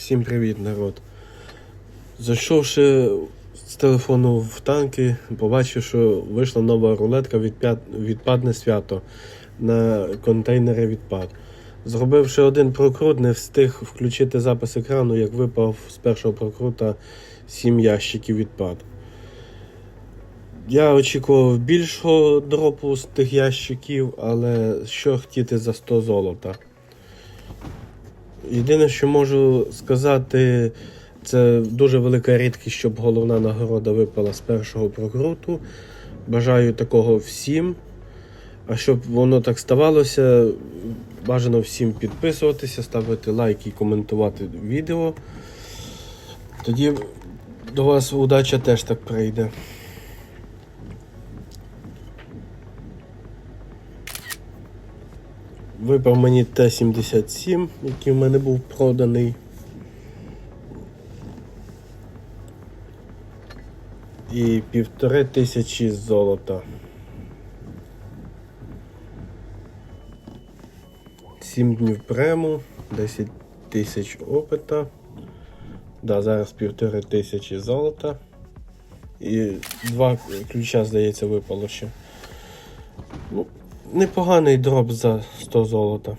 Всім привіт, народ. Зайшовши з телефону в танки, побачив, що вийшла нова рулетка відпад... відпадне свято на контейнери відпад. Зробивши один прокрут, не встиг включити запис екрану, як випав з першого прокрута 7 ящиків відпад. Я очікував більшого дропу з тих ящиків, але що хотіти за 100 золота. Єдине, що можу сказати, це дуже велика рідкість, щоб головна нагорода випала з першого прокруту. Бажаю такого всім. А щоб воно так ставалося, бажано всім підписуватися, ставити лайки і коментувати відео. Тоді до вас удача теж так прийде. Випав мені Т-77, який в мене був проданий. І півтори тисячі золота. Сім днів прему, 10 тисяч опита. Да, зараз півтори тисячі золота. І два ключа, здається, випало ще. Ну, непоганий дроп за 100 золота.